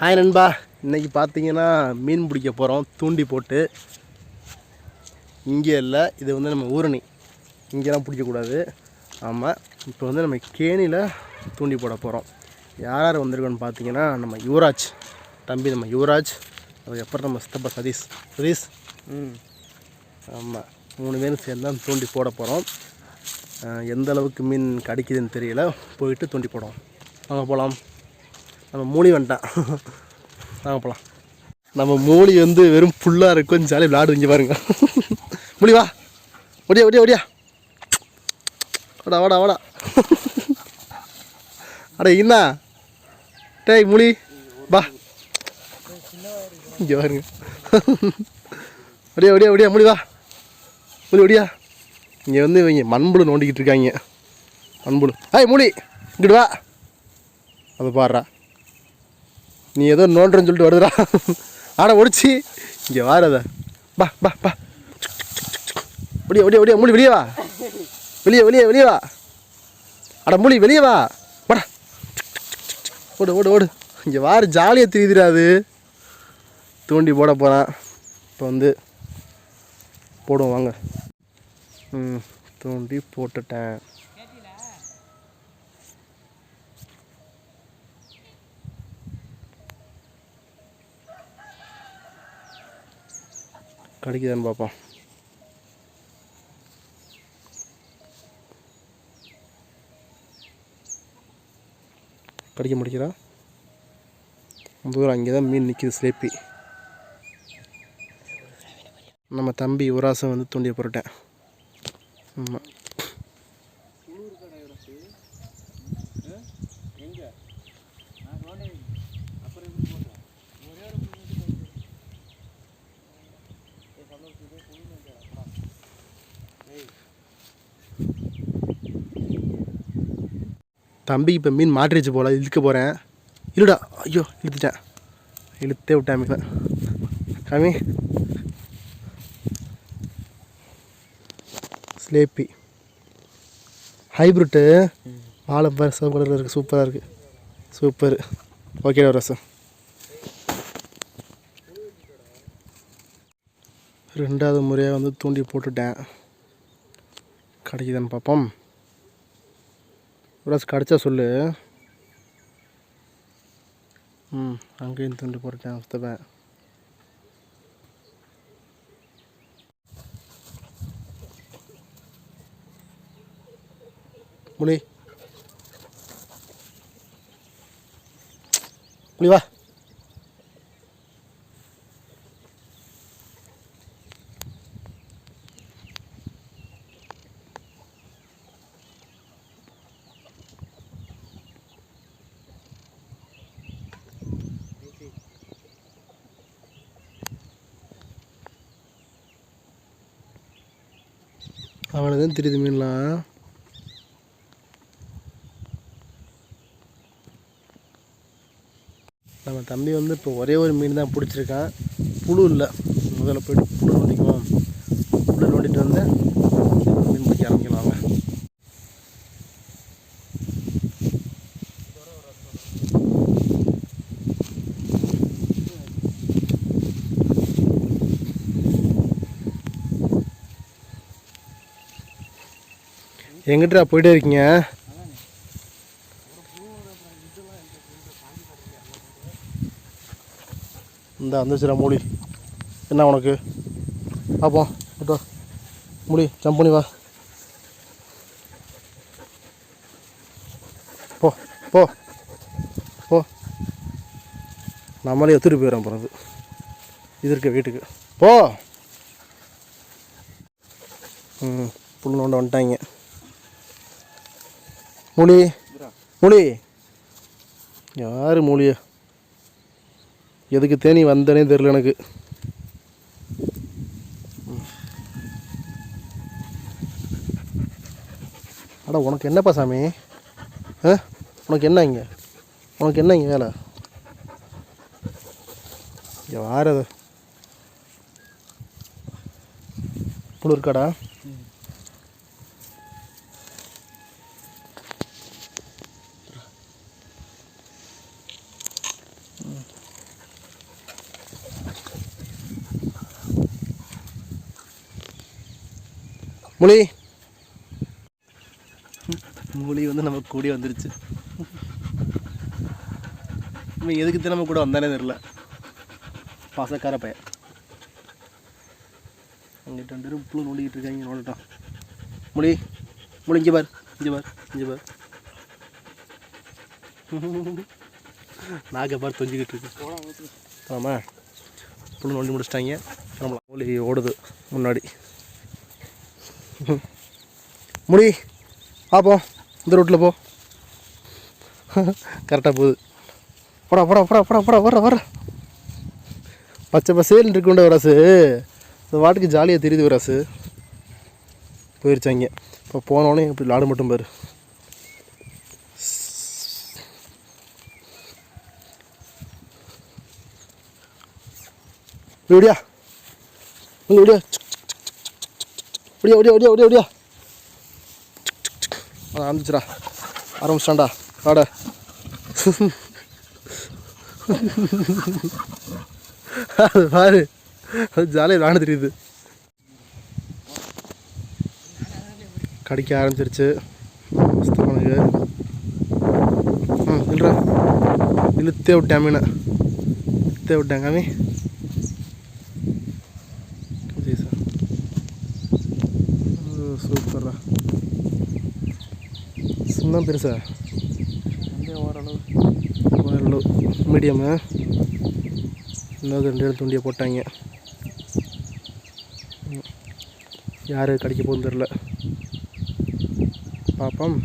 Hi நண்பா. இன்னைக்கு பார்த்தீங்கன்னா மீன் பிடிக்க போகிறோம் தூண்டி போட்டு. இங்கே இல்லை இது வந்து நம்ம ஊரணி. இங்கெல்லாம் பிடிக்கக்கூடாது. ஆமாம் இப்போ வந்து நம்ம கேணியில் தூண்டி போட போகிறோம் யார் யார் வந்திருக்கோன்னு பார்த்தீங்கன்னா நம்ம யுவராஜ். தம்பி நம்ம யுவராஜ் அதுக்கப்புறம் நம்ம சித்தப்பா சதீஷ். சதீஷ்? ம். ஆமாம் மூணு பேரும் சேர்ந்து தான் தூண்டி போட போகிறோம் எந்த அளவுக்கு மீன் கிடைக்குதுன்னு தெரியல. போயிட்டு தூண்டி போடுவோம். வாங்க போகலாம் நம்ம மூலி வந்துட்டான். வாங்க போகலாம் நம்ம மூலி வந்து வெறும் ஃபுல்லாக இருக்கும் ஜாலியாக விளாடு இங்கே பாருங்க. மூலி வா. ஒடியா ஒடியா ஒடியா வாடா வாடா வாடா. அட என்ன டேய் மூலி வா. இங்கே பாருங்க. ஒடியா ஒடியா ஒடியா மூலி வா. மூலி ஒடியா இங்கே வந்து இவங்க மண்புழு நோண்டிக்கிட்டு இருக்காங்க. மண்புழு. ஏய் மூலி இங்கிட்டு வா. அதை பாடுறா. நீ ஏதோ நோண்டுறன்னு சொல்லிட்டு வருதுடா. ஆட ஒடிச்சு. இங்கே வாரத பா பா பா. ஒடியா ஒடியா ஒடியா மூலி வெளியே வா. வெளியே வெளியே வெளியே வா. அட மூலி வெளியே வா. வாடா. ஓடு ஓடு ஓடு. இங்கே வாரு ஜாலியாக தெரியுதுடா தூண்டி போட போகிறான் இப்போ வந்து போடுவோம் வாங்க. ம் தூண்டி போட்டுட்டேன். கிடைக்குதான்னு பார்ப்போம். கடிக்க முடிக்கிறா தூரம் அங்கே தான் மீன் நிற்கிது சிலேப்பி. நம்ம தம்பி உராசம் வந்து தூண்டிய போட்டுட்டேன் ஆமாம் தம்பி இப்போ மீன் மாட்டிருச்சு போல இழுக்க போகிறேன் இருடா. ஐயோ இழுத்துட்டேன். இழுத்தே விட்டேன் மீன் காமி ஸ்லேப்பி. ஹைப்ரிட்டு வாழை பாரு சிவப்பு கலரில் இருக்குது சூப்பராக இருக்குது சூப்பர். ஓகே ரசம். ரெண்டாவது முறையாக வந்து தூண்டி போட்டுட்டேன். கிடைக்குதான்னு பார்ப்போம் ப்ளஸ் கிடச்சா சொல்லு. ம் அங்கேயும் துண்டு போட்டேன் சுத்தப்பேன் முனி. முனி அவனுக்கு தான் தெரியுது மீன்லாம். நம்ம தம்பி வந்து இப்போ ஒரே ஒரு மீன் தான் பிடிச்சிருக்கான். புழு இல்லை. முதல்ல போய்ட்டு புழு நோண்டிக்குவோம் புழு நோண்டிட்டு வந்து மீன் பிடிக்க ஆரம்பிக்கலாம் வாங்க எங்கிட்டா போயிட்டே இருக்கீங்க? இந்த வந்துச்சுடா மூடி என்ன உனக்கு? பார்ப்போம் விட்டு முடி ஜம்ப் பண்ணி வா. போ போ போ. நம்மளே எடுத்துகிட்டு போயிடறேன் பிறகு இது இருக்க வீட்டுக்கு. போ. ம் புல் நோண்ட வந்துட்டாங்க. மூலி மூலி யார் மூலியா? எதுக்கு தேனி வந்தனே தெரில எனக்கு. அடா உனக்கு என்னப்பா சாமி? ஆ? உனக்கு என்ன இங்கே? உனக்கு என்ன இங்கே வேலை? இங்கே வாரது. புழு இருக்காடா மொழி மொழி வந்து நம்ம கூடி வந்துருச்சு. இவன் எதுக்கு தான் நம்ம கூட வந்தானே தெரில பாசக்கார பையன். அங்கிட்ட ரெண்டு பேரும் புழு நோண்டிக்கிட்டு இருக்காங்க நோண்டட்டான் மொழி மொழி இங்கே பார் இங்கே பார் இங்கே பார். நாக பார் தொஞ்சிக்கிட்டு இருக்கு. ஆமாம் புழு நோண்டி முடிச்சிட்டாங்க. நம்மள மொழி ஓடுது முன்னாடி. முடி ஆப்போ இந்த ரூட்டில் போ. கரெக்டாக போகுது. போடா போடா போடா போடா போடா வர வர பச்சை பசேல்னு இருக்குண்ட வராசு. இந்த வாட்டுக்கு ஜாலியாக தெரியுது வராசு. போயிருச்சாங்க இப்போ போனோடனே இப்படி லாடு மட்டும் பாரு. இப்படி ஓடியா. இங்க ஒடியா ஒடியா ஒடியா ஒடியா ஆரம்பிச்சிடா ஆரம்பிச்சிட்டான்டா ஆட அது பாரு அது ஜாலியாக விளாண்டு தெரியுது கடிக்க ஆரம்பிச்சிருச்சு அவனுக்கு ம் இல்லைடா இழுத்தே விட்டேன் மீனை இழுத்தே விட்டேன் காமி சூப்பர்ரா சூப்பர்ரா சின்ன பெருசா ஓரளவு ஓரளவு மீடியமு இன்னொரு ரெண்டு இடத்துல துண்டியை போட்டாங்க. யார் கடிக்க போகுதுன்னு தெரில பார்ப்போம்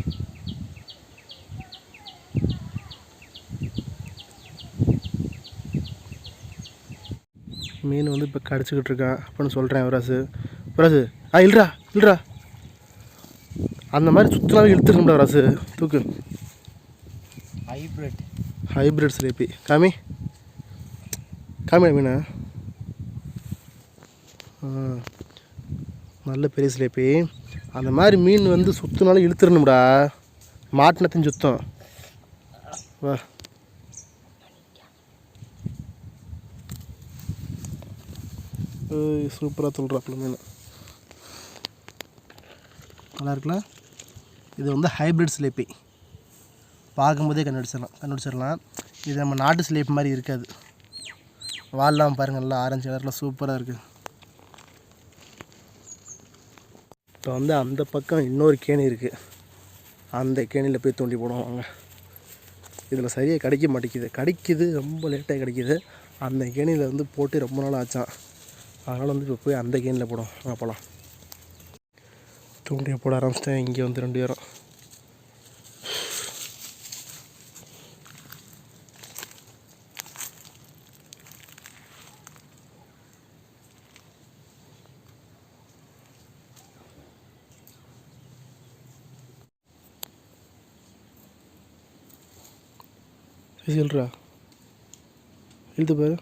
மீன் வந்து இப்போ கடிச்சிக்கிட்டு இருக்கான் அப்படின்னு சொல்கிறேன் யுவராசு யுவராசு ஆ இல்லைடா இல்லைடா அந்த மாதிரி சுத்தலாவே இழுத்துருக்கா ராசு. தூக்கு. ஹைப்ரிட் ஹைப்ரிட் சிலேபி காமி. காமி மீனா. நல்ல பெரிய சிலேபி அந்த மாதிரி மீன் வந்து சுத்தினாலும் இழுத்துடணும்டா மாட்டினத்தையும் சுத்தம். வா. சூப்பராக சொல்கிறாப்புல மீன். நல்லா இருக்குல்ல? இது வந்து ஹைப்ரிட் சிலேப்பி. பார்க்கும்போதே கண்டுபிடிச்சிடலாம் கண்டுபிடிச்சிடலாம். இது நம்ம நாட்டு ஸ்லேப் மாதிரி இருக்காது. வால்லாம் பாருங்கள் நல்லா ஆரஞ்சு கலரில் சூப்பராக இருக்குது இப்போ வந்து அந்த பக்கம் இன்னொரு கேணி இருக்குது அந்த கேணியில் போய் தூண்டி போடுவாங்க இதில் சரியாக கிடைக்க மாட்டேங்குது. கிடைக்குது ரொம்ப லேட்டாக கிடைக்கிது. அந்த கேணியில் வந்து போட்டு ரொம்ப நாள் ஆச்சான் அதனால் வந்து இப்போ போய் அந்த கேணியில் போடும் அங்கே போகலாம் தூண்டியை போட ஆரம்பிச்சிட்டேன். இங்கே வந்து ரெண்டு பேரும். சொல்கிறா இழுத்து பாரு.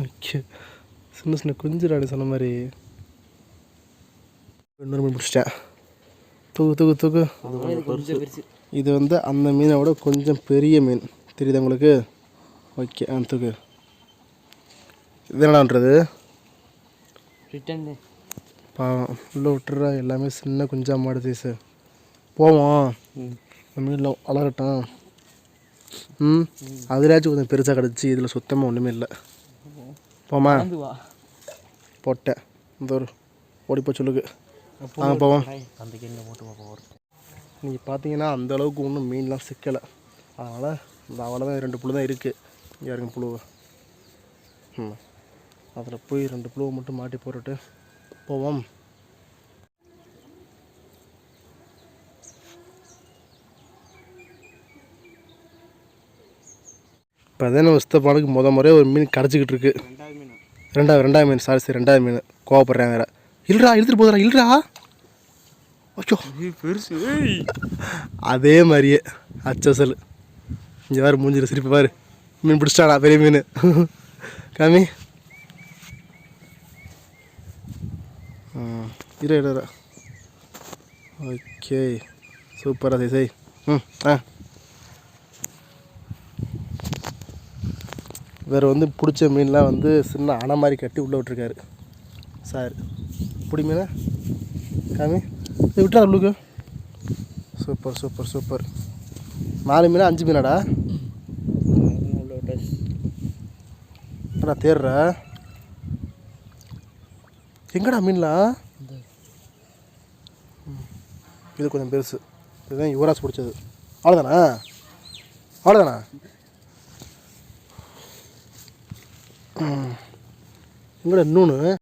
ஓகே சின்ன சின்ன குஞ்சுராடு சொன்ன மாதிரி. இன்னொரு மீன் பிடிச்சிட்டேன். தூக்கு தூக்கு தூக்கு. இது வந்து அந்த மீனை விட கொஞ்சம் பெரிய மீன். தெரியுதா உங்களுக்கு? ஓகே ஆ தூக்கு. இது என்னடான்றது? பாவம் உள்ளே விட்டுறா எல்லாமே சின்ன குஞ்சா மாடு சைஸு போவோம். இந்த மீனில் வளரட்டும். ம்? அதுலாச்சும் கொஞ்சம் பெருசாக கிடச்சி இதில் சுத்தமாக ஒன்றுமே இல்லை. போமா? போட்டேன். இந்த ஒரு ஓடிப்போ சொல்லுக்கு. வாங்க போவோம். அந்த கேள்வி போட்டு ஒரு நீங்கள் பார்த்தீங்கன்னா அந்த அளவுக்கு ஒன்றும் மீன்லாம் சிக்கலை. அதனால் இந்த அவ்வளோதான் ரெண்டு புழு தான் இருக்குது இங்கே இருங்க புழுவை. ம். அதில் போய் ரெண்டு புழுவை மட்டும் மாட்டி போட்டுட்டு போவோம். இப்போ அதே நம்ம சித்தப்பானுக்கு முத முறையாக ஒரு மீன் கிடச்சிக்கிட்டு இருக்கு. ரெண்டாவது மீன். ரெண்டாவது ரெண்டாவது மீன். சாரி சரி ரெண்டாவது மீன். கோவப்படுறேன் வேற. இல்லைடா இழுத்துட்டு போதுடா இல்லைடா ஓச்சோ பெருசு அதே மாதிரியே. அச்சசல் இங்கே வேறு மூஞ்சில சிரிப்பு பாரு. மீன் பிடிச்சிட்டாடா பெரிய மீன். காமி. இரு இரு. ஓகே. சூப்பராக சரி சரி ம் ஆ. வேறு வந்து பிடிச்ச மீன்லாம் வந்து சின்ன அணை மாதிரி கட்டி உள்ளே விட்ருக்காரு சார். பிடி மீன் காமி இது விட்டுறா உள்ளுக்கு. சூப்பர் சூப்பர் சூப்பர் நாலு மீனா அஞ்சு மீனாடா? என்னடா தேடுற? எங்கடா மீன்லாம் இது கொஞ்சம் பெருசு. இதுதான் யுவராஜ் பிடிச்சது. அவ்வளோதானா அவ்வளோதானா எங்கடா இன்னொன்று